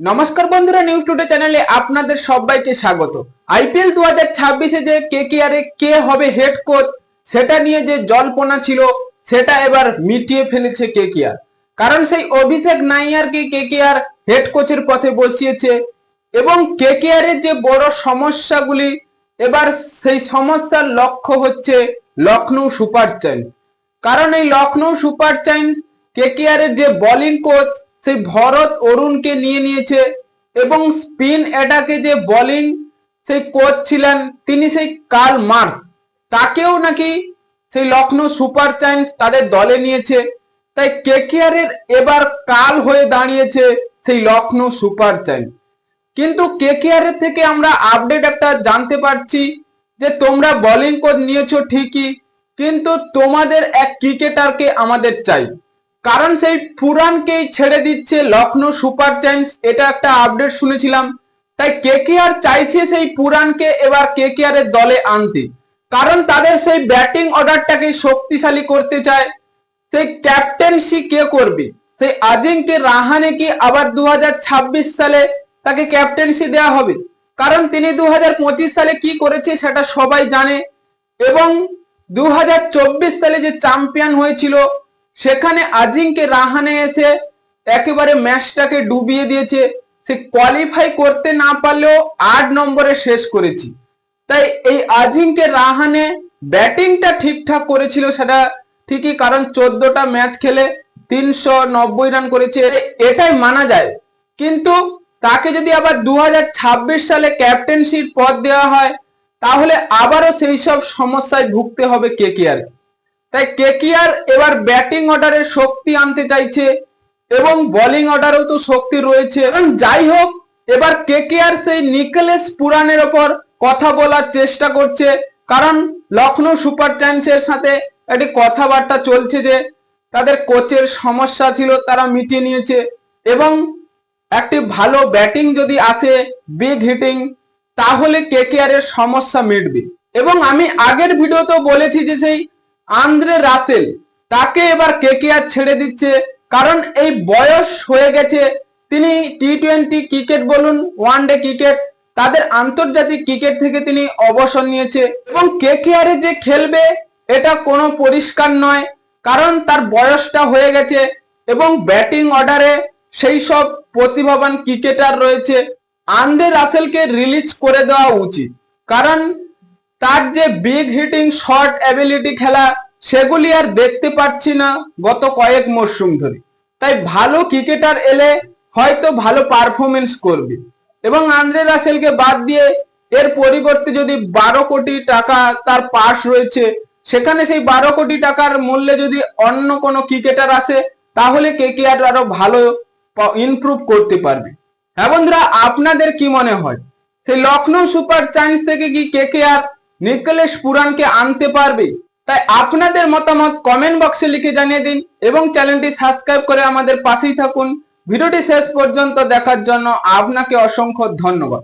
নমস্কার বন্ধুরা news today চ্যানেলে আপনাদের সবাইকে স্বাগত। আইপিএল দু হাজার ছাব্বিশে যে কে কে আর কে হবে হেড কোচ সেটা নিয়ে যে জল্পনা ছিল, সেটা এবার মিটিয়ে ফেলেছে কে কে আর। কারণ সেই অভিষেক নাইয়ারকে কে কে আর হেড কোচের পথে বসিয়েছে এবং কে কে আর এর যে বড় সমস্যাগুলি, এবার সেই সমস্যার লক্ষ্য হচ্ছে লখনৌ সুপার চাইন কারণ এই লখনৌ সুপার চাইন কে কে আর এর যে বোলিং কোচ সেই ভরত অরুণকে নিয়ে নিয়েছে এবং স্পিন অ্যাটাকে যে বোলিং, সেই কোচ ছিলেন তিনি সেই কার্ল মার্স। তাকেও নাকি সেই লখনৌ সুপার জায়ান্টস তাদের দলে নিয়েছে। তাই কে কে এবার কাল হয়ে দাঁড়িয়েছে সেই লখনৌ সুপার জায়ান্টস কিন্তু কে কে থেকে আমরা আপডেট একটা জানতে পারছি যে তোমরা বোলিং কোচ নিয়েছো ঠিকই, কিন্তু তোমাদের এক ক্রিকেটারকে আমাদের চাই। কারণ সেই পুরানকেই ছেড়ে দিচ্ছে লখনৌ সুপার জায়ান্টস, এটা একটা আপডেট শুনেছিলাম। তাই কে কে আর চাইছে সেই পুরানকে এবার কে কে আর দলে আনতে। কারণ তাদের সেই ব্যাটিং অর্ডারটাকে শক্তিশালী করতে চায়। সেই ক্যাপ্টেন্সি কে করবে? সেই আজিঙ্কে রাহানে কি আবার দু হাজার ছাব্বিশ সালে তাকে ক্যাপ্টেন্সি দেওয়া হবে। কারণ তিনি দু হাজার পঁচিশ সালে কি করেছে সেটা সবাই জানে। এবং দু হাজার চব্বিশ সালে যে চ্যাম্পিয়ন হয়েছিল সেখানে আজিঙ্কে রাহানে এসে একেবারে ম্যাচটাকে ডুবিয়ে দিয়েছে। সে কোয়ালিফাই করতে না পারলেও আট নম্বরে শেষ করেছি। তাই এই আজিঙ্কে রাহানে ব্যাটিংটা ঠিকঠাক করেছিল সেটা ঠিকই, কারণ চোদ্দটা ম্যাচ খেলে তিনশো নব্বই রান করেছে। এটাই মানা যায়। কিন্তু তাকে যদি আবার দু হাজার ছাব্বিশ সালে ক্যাপ্টেন্সির পদ দেওয়া হয়, তাহলে আবারও সেই সব সমস্যায় ভুগতে হবে কে কে আর তাই কেকিআর এবার ব্যাটিং অর্ডারে শক্তি আনতে চাইছে এবং বোলিং অর্ডারেও তো শক্তি রয়েছে। যাই হোক, এবার কেকেআর সেই নিকলেস পুরানের ওপর কথা বলার চেষ্টা করছে। কারণ লখনৌ সুপার জায়ান্টসের সাথে একটি কথাবার্তা চলছে যে, তাদের কোচের সমস্যা ছিল, তারা মিটিয়ে নিয়েছে। এবং একটি ভালো ব্যাটিং যদি আসে বিগ হিটিং তাহলে কেকেআর এর সমস্যা মিটবে। এবং আমি আগের ভিডিওতেও বলেছি যে, সেই আন্দ্রে রাসেল। তাকে এবার কে কে কেকেআর ছেড়ে দিচ্ছে? কারণ এই বয়স হয়ে গেছে। তিনি টি টোয়েন্টি ক্রিকেট বলুন, ওয়ান ডে ক্রিকেট, তাদের আন্তর্জাতিক ক্রিকেট থেকে তিনি অবসর নিয়েছে। এবং কেকেআর এ যে খেলবে, এটা কোনো পরিষ্কার নয়। কারণ তার বয়সটা হয়ে গেছে এবং ব্যাটিং অর্ডারে সেই সব প্রতিভাবান ক্রিকেটার রয়েছে। আন্দ্রে রাসেলকে রিলিজ করে দেওয়া উচিত। কারণ তার যে বিগ হিটিং শর্ট অ্যাবিলিটি খেলা, সেগুলি আর দেখতে পাচ্ছি না গত কয়েক মরশুম ধরে। তাই ভালো ক্রিকেটার এলে হয়তো ভালো পারফরমেন্স করবে। এবং আন্দ্রে রাসেলকে বাদ দিয়ে এর পরিবর্তে যদি বারো কোটি টাকা তার পাস রয়েছে, সেখানে সেই বারো কোটি টাকার মূল্যে যদি অন্য কোনো ক্রিকেটার আসে, তাহলে কে কে আর আরও ভালো ইমপ্রুভ করতে পারবে। হ্যাঁ বন্ধুরা, আপনাদের কি মনে হয়? সেই লখনৌ সুপার চাইন্স থেকে কি কে কে আর নিকলেশ পুরাণকে আনতে পারবে। তাই আপনাদের মতামত কমেন্ট বক্সে লিখে জানিয়ে দিন এবং চ্যানেলটি সাবস্ক্রাইব করে আমাদের পাশেই থাকুন। ভিডিওটি শেষ পর্যন্ত দেখার জন্য আপনাকে অসংখ্য ধন্যবাদ।